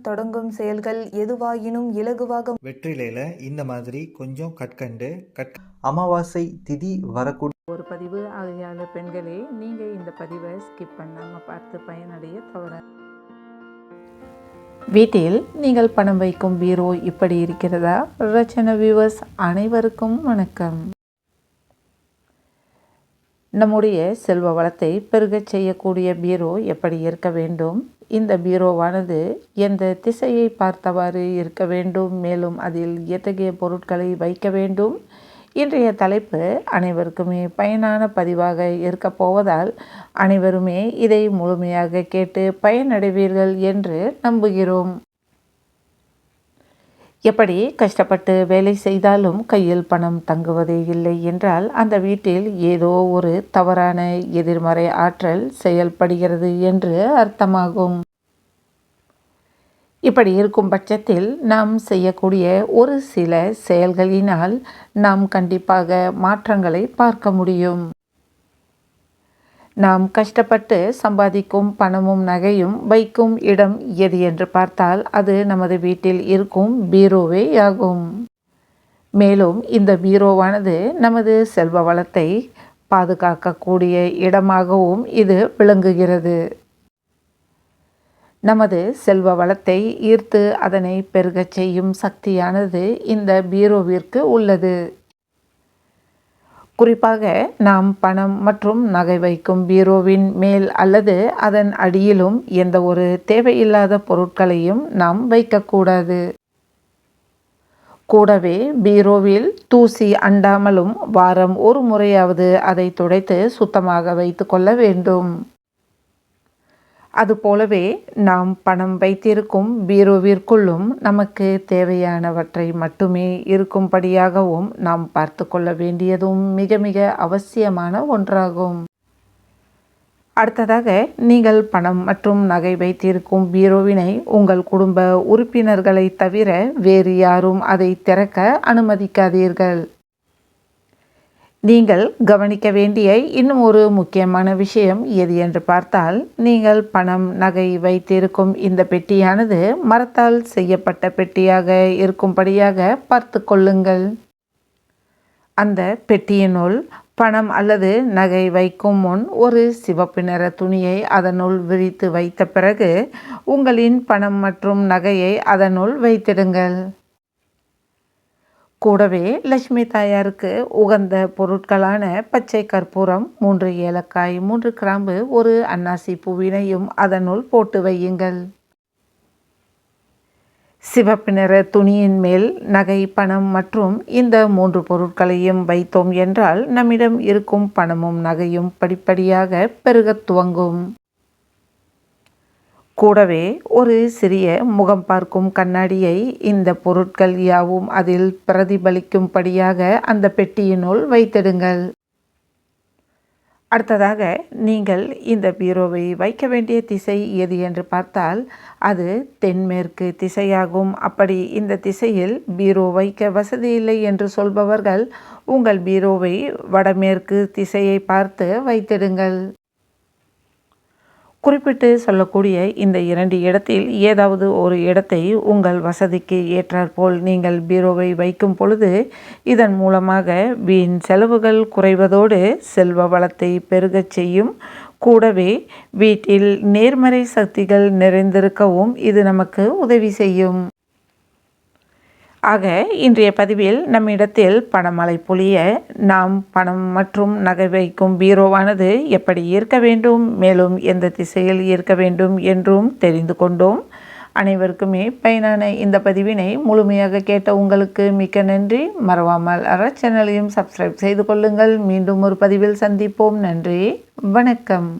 தொடங்கும் செயல்கள் எதுவாயினும் இலகுவாக வெற்றிலையில் இந்த மாதிரி கொஞ்சம் கற்கண்டு கற் அமாவாசை திதி வரக்கூடிய ஒரு பதிவு ஆகையால் பெண்களே நீங்கள் இந்த பதிவை ஸ்கிப் பண்ணாமல் பார்த்து பயனடைய தவற. வீட்டில் நீங்கள் பணம் வைக்கும் பீரோ இப்படி இருக்கிறதா? ரச்சன வியூவர்ஸ் அனைவருக்கும் வணக்கம். நம்முடைய செல்வ வளத்தை பெருகச் செய்யக்கூடிய பீரோ எப்படி இருக்க வேண்டும்? இந்த பீரோவானது எந்த திசையை பார்த்தவாறு இருக்க வேண்டும்? மேலும் அதில் எத்தகைய பொருட்களை வைக்க வேண்டும்? இன்றைய தலைப்பு அனைவருக்குமே பயனான பதிவாக இருக்கப் போவதால் அனைவருமே இதை முழுமையாக கேட்டு பயனடைவீர்கள் என்று நம்புகிறோம். எப்படி கஷ்டப்பட்டு வேலை செய்தாலும் கையில் பணம் தங்குவதே இல்லை என்றால் அந்த வீட்டில் ஏதோ ஒரு தவறான எதிர்மறை ஆற்றல் செயல்படுகிறது என்று அர்த்தமாகும். இப்படி இருக்கும் பட்சத்தில் நாம் செய்யக்கூடிய ஒரு சில செயல்களினால் நாம் கண்டிப்பாக மாற்றங்களை பார்க்க முடியும். நாம் கஷ்டப்பட்டு சம்பாதிக்கும் பணமும் நகையும் வைக்கும் இடம் எது என்று பார்த்தால் அது நமது வீட்டில் இருக்கும் பீரோவே ஆகும். மேலும் இந்த பீரோவானது நமது செல்வ வளத்தை பாதுகாக்கக்கூடிய இடமாகவும் இது விளங்குகிறது. நமது செல்வ வளத்தை ஈர்த்து அதனை பெருகச் செய்யும் சக்தியானது இந்த பீரோவிற்கு உள்ளது. குறிப்பாக நாம் பணம் மற்றும் நகை வைக்கும் பீரோவின் மேல் அல்லது அதன் அடியிலும் எந்த ஒரு தேவையில்லாத பொருட்களையும் நாம் வைக்கக்கூடாது. கூடவே பீரோவில் தூசி அண்டாமலும் வாரம் ஒரு முறையாவது அதை துடைத்து சுத்தமாக வைத்து கொள்ள வேண்டும். அதுபோலவே நாம் பணம் வைத்திருக்கும் பீரோவிற்குள்ளும் நமக்கு தேவையானவற்றை மட்டுமே இருக்கும்படியாகவும் நாம் பார்த்து கொள்ள வேண்டியதும் மிக மிக அவசியமான ஒன்றாகும். அடுத்ததாக நீங்கள் பணம் மற்றும் நகை வைத்திருக்கும் பீரோவினை உங்கள் குடும்ப உறுப்பினர்களை தவிர வேறு யாரும் அதை திறக்க அனுமதிக்காதீர்கள். நீங்கள் கவனிக்க வேண்டிய இன்னும் ஒரு முக்கியமான விஷயம் எது என்று பார்த்தால் நீங்கள் பணம் நகை வைத்திருக்கும் இந்த பெட்டியானது மரத்தால் செய்யப்பட்ட பெட்டியாக இருக்கும்படியாக பார்த்து கொள்ளுங்கள். அந்த பெட்டியினுள் பணம் அல்லது நகை வைக்கும் முன் ஒரு சிவப்பு நிற துணியை அதனுள் விரித்து வைத்த பிறகு உங்களின் பணம் மற்றும் நகையை அதனுள் வைத்திடுங்கள். கூடவே லட்சுமி தாயாருக்கு உகந்த பொருட்களான பச்சை கற்பூரம் மூன்று ஏலக்காய் மூன்று கிராம்பு ஒரு அன்னாசி பூவினையும் அதனுள் போட்டு வையுங்கள். சிவப்பு நிற துணியின் மேல் நகை பணம் மற்றும் இந்த மூன்று பொருட்களையும் வைத்தோம் என்றால் நம்மிடம் இருக்கும் பணமும் நகையும் படிப்படியாக பெருகத் துவங்கும். கூடவே ஒரு சிறிய முகம் பார்க்கும் கண்ணாடியை இந்த பொருட்கள் யாவும் அதில் பிரதிபலிக்கும்படியாக அந்த பெட்டியினுள் வைத்திடுங்கள். அடுத்ததாக நீங்கள் இந்த பீரோவை வைக்க வேண்டிய திசை எது என்று பார்த்தால் அது தென்மேற்கு திசையாகும். அப்படி இந்த திசையில் பீரோ வைக்க வசதி இல்லை என்று சொல்பவர்கள் உங்கள் பீரோவை வடமேற்கு திசையை பார்த்து வைத்திடுங்கள். குறிப்பிட்டு சொல்லக்கூடிய இந்த இரண்டு இடத்தில் ஏதாவது ஒரு இடத்தை உங்கள் வசதிக்கு ஏற்றாற்போல் நீங்கள் பீரோவை வைக்கும் பொழுது இதன் மூலமாக வீண் செலவுகள் குறைவதோடு செல்வ வளத்தை பெருகச் செய்யும். கூடவே வீட்டில் நேர்மறை சக்திகள் நிறைந்திருக்கவும் இது நமக்கு உதவி செய்யும். ஆக இன்றைய பதிவில் நம்மிடத்தில் பணமழை பொழிய நாம் பணம் மற்றும் நகை வைக்கும் பீரோவானது எப்படி ஈர்க்க வேண்டும் மேலும் எந்த திசையில் ஈர்க்க வேண்டும் என்றும் தெரிந்து கொண்டோம். அனைவருக்குமே பயனான இந்த பதிவினை முழுமையாக கேட்ட உங்களுக்கு மிக்க நன்றி. மறவாமல் அற சேனலையும் சப்ஸ்கிரைப் செய்து கொள்ளுங்கள். மீண்டும் ஒரு பதிவில் சந்திப்போம். நன்றி. வணக்கம்.